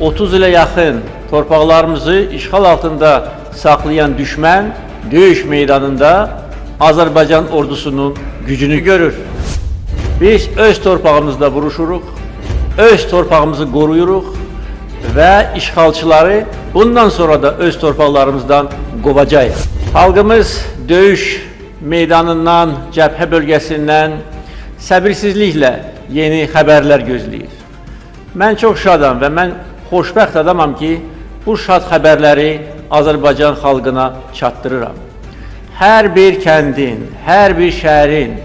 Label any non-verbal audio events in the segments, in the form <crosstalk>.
30 ile yakın torpaqlarımızı işgal altında saklayan düşman döyüş meydanında Azərbaycan ordusunun gücünü görür. Biz öz torpağımızda vuruşuruq, öz torpağımızı qoruyuruq və işğalçıları bundan sonra da öz torpaqlarımızdan qovacağıq. Xalqımız döyüş meydanından, cəbhə bölgəsindən səbirsizliklə yeni xəbərlər gözləyir. Mən çox şadam və mən xoşbəxt adamam ki, bu şad xəbərləri Azərbaycan xalqına çatdırıram. Hər bir kəndin, hər bir şəhərin,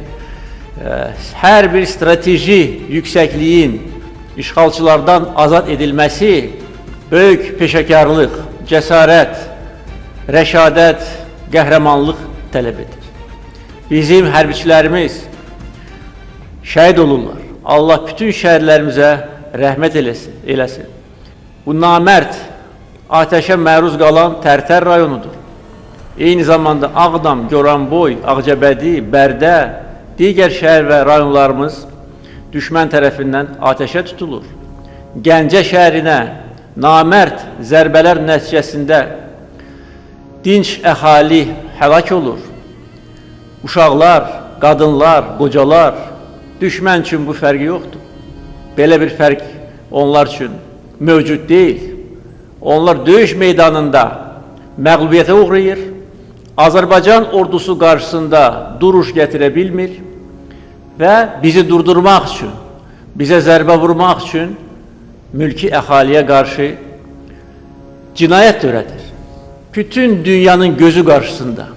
ə, hər bir strateji yüksəkliyin işğalçılardan azad edilməsi böyük peşəkarlıq, cəsarət, rəşadət, qəhrəmanlıq tələb edir. Bizim hərbiçilərimiz şəhid olurlar. Allah bütün şəhərlərimizə rəhmət eləsin. Bu namərd ateşə məruz qalan Tərtər rayonudur. Eyni zamanda Ağdam, Goranboy, Ağcabədi, Bərdə, digər şəhər və rayonlarımız düşmən tərəfindən ateşə tutulur. Gəncə şəhərinə namərd zərbələr nəticəsində dinç əhali həlak olur. Uşaqlar, qadınlar, qocalar düşmən üçün bu fərqi yoxdur. Belə bir fərq onlar üçün mövcud deyil. Onlar döyüş meydanında məğlubiyyətə uğrayır. Azərbaycan ordusu qarşısında duruş gətirə bilmir və bizi durdurmaq üçün, bizə zərbə vurmaq üçün mülki əhaliyə qarşı cinayət törədir. Bütün dünyanın gözü qarşısında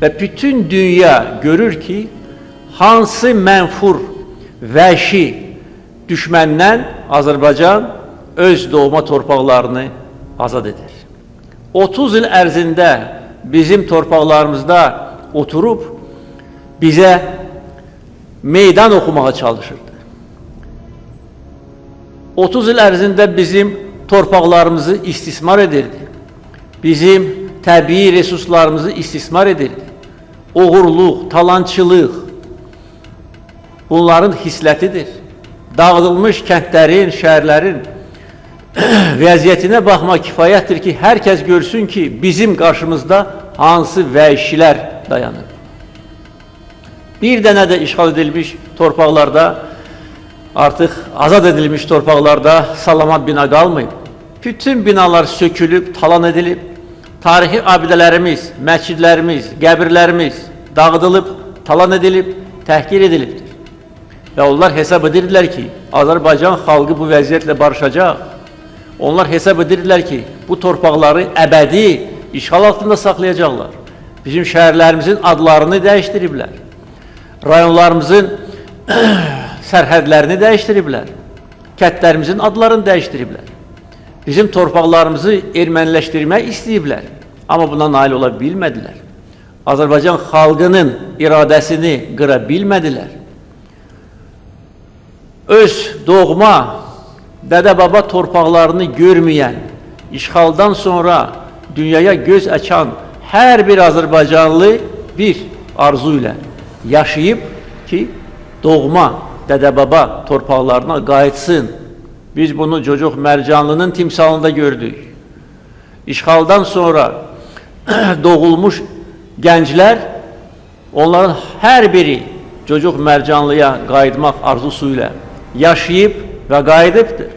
və bütün dünya görür ki, hansı mənfur, vəhşi düşməndən Azərbaycan öz doğma torpaqlarını azad edir. 30 il ərzində bizim torpaqlarımızda oturub bizə meydan oxumağa çalışırdı. 30 il ərzində bizim torpaqlarımızı istismar edirdi. Bizim təbii resurslarımızı istismar edirdi. Oğurluq, talançılıq bunların hislətidir. Dağıdılmış kəndlərin, şəhərlərin <clears throat> vəziyyətinə baxmaq kifayətdir ki, hər kəs görsün ki, bizim qarşımızda hansı vəhşilər dayanır. Bir dənə də işğal edilmiş torpaqlarda, artıq azad edilmiş torpaqlarda salamat bina qalmayıb. Bütün binalar sökülüb, talan edilib, tarixi abidələrimiz, məscidlərimiz, qəbirlərimiz dağıdılıb, talan edilib, təhqir edilibdir. Və onlar hesab edirdilər ki, Azərbaycan xalqı bu vəziyyətlə barışacaq. Onlar hesab edirdilər ki, bu torpaqları əbədi işğal altında saxlayacaqlar. Bizim şəhərlərimizin adlarını dəyişdiriblər. Rayonlarımızın <clears throat> sərhədlərini dəyişdiriblər. Kətlərimizin adlarını dəyişdiriblər. Bizim torpaqlarımızı erməniləşdirmək istəyiblər. Amma buna nail ola bilmədilər. Azərbaycan xalqının iradəsini qıra bilmədilər. Öz doğma dədə-baba torpaqlarını görməyən, işğaldan sonra dünyaya göz açan hər bir Azərbaycanlı bir arzu ilə yaşayıb ki, doğma dədə-baba torpaqlarına qayıtsın. Biz bunu Cocuq Mərcanlının timsalında gördük. İşğaldan sonra <clears throat> doğulmuş gənclər, onların hər biri Cocuq Mərcanlıya qayıtmaq arzusu ilə yaşayıb və qayıdıbdır.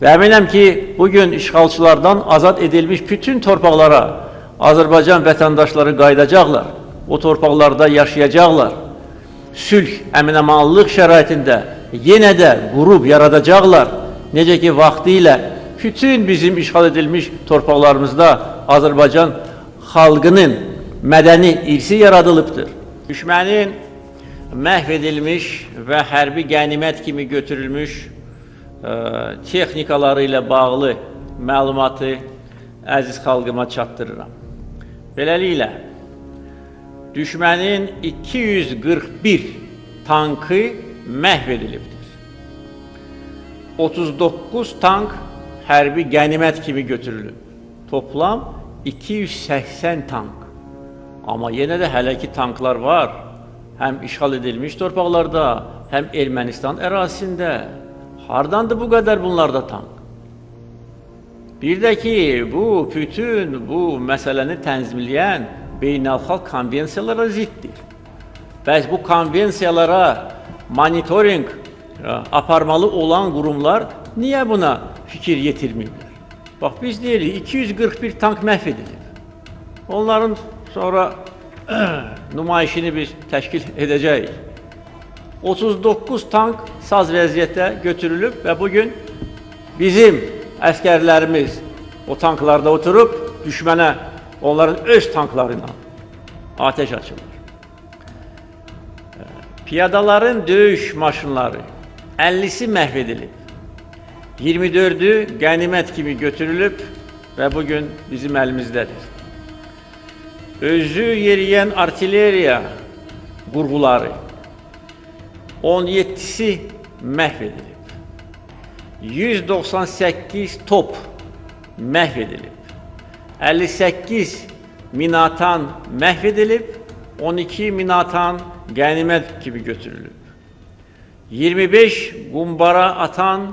Və əminəm ki, bugün işğalçılardan azad edilmiş bütün torpaqlara Azərbaycan vətəndaşları qayıdacaqlar. O torpaqlarda yaşayacaqlar. Sülh, əminəmanlıq şəraitində yenə də qurub yaradacaqlar. Necə ki, vaxtı bütün bizim işğal edilmiş torpaqlarımızda Azərbaycan xalqının mədəni irsi yaradılıbdır. Düşmənin məhv edilmiş və hərbi qənimət kimi götürülmüş texnikaları ilə bağlı məlumatı əziz xalqıma çatdırıram. Beləliklə, düşmənin 241 tankı məhv edilibdir. 39 tank hərbi qənimət kimi götürülüb. Toplam 280 tank. Amma yenə də hələ ki tanklar var. Həm işğal edilmiş torpaqlarda, həm Ermənistan ərazisində. Hardandır bu qədər bunlarda tank? Bir də ki, bu bütün bu məsələni tənzimləyən beynəlxalq konvensiyalara ziddir. Bəs bu konvensiyalara monitoring e, aparmalı olan qurumlar niyə buna fikir yetirmirlər? Bax biz deyirik 241 tank məhv edilib. Onların sonra <clears throat> nümayişini biz təşkil edəcəyik. 39 tank saz vəziyyətdə götürülüb və bu gün bizim əskərlərimiz o tanklarda oturub düşmənə onların öz tankları ilə atəş açırlar. Piyadaların döyüş maşınları 50-si məhv edilib. 24-ü qənimət kimi götürülüb və bu gün bizim əlimizdədir. Özü yeriyən artilleriya qurğuları 17-si məhv edilib. 198 top məhv edilib. 58 minatan məhv edilib, 12 minatan qənimət kimi götürülüb. 25 qumbara atan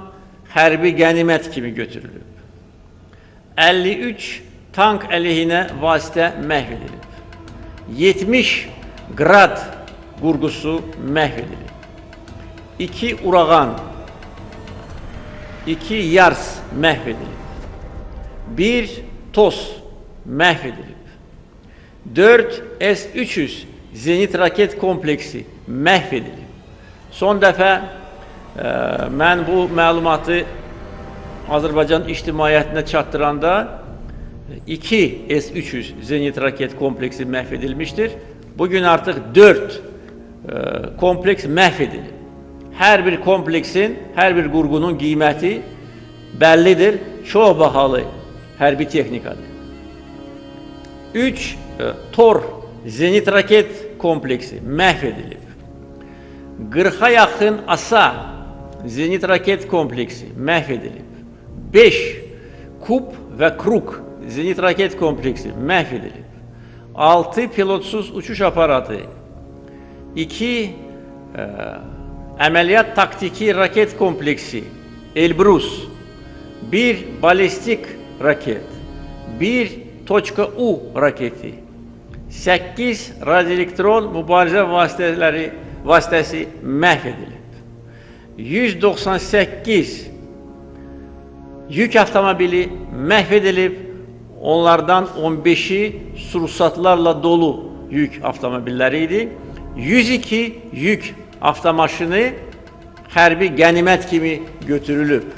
hərbi qənimət kimi götürülüb. 53 tank əleyhinə vasitə məhv edilib. 70 qrad qurğusu məhv edilib. 2 urağan, 2 yars məhv edilib. 1 TOS məhv edilib. 4 S-300 zenit raket kompleksi məhv edilib. Son dəfə e, mən bu məlumatı Azərbaycan ictimaiyyətinə çatdıranda 2 S-300 zenit raket kompleksi məhv edilmişdir. Bugün artıq 4 e, kompleks məhv. Hər bir kompleksin, hər bir qurğunun qiyməti bəllidir, çox bahalı hərbi texnikadır. 3 TOR zenit raket kompleksi məhv edilib. 40-a yaxın ASA zenit raket kompleksi məhv edilib. 5 KUP və KRUK zenit raket kompleksi məhv edilib. 6 pilotsuz uçuş aparatı, 2 e, əməliyyat taktiki raket kompleksi Elbrus, 1 balistik raket, 1 Toçka U raketi, 8 radioelektron mübarizə vasitələri vasitəsi məhv edilib. 198 yük avtomobili məhv edilib. Onlardan 15-i sursatlarla dolu yük avtomobilləri idi. 102 yük avtomaşını hərbi qənimət kimi götürülüb.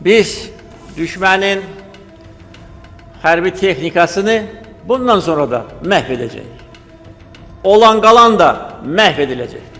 Biz düşmənin hərbi texnikasını bundan sonra da məhv edəcəyik. Olan qalan da məhv ediləcəkdir.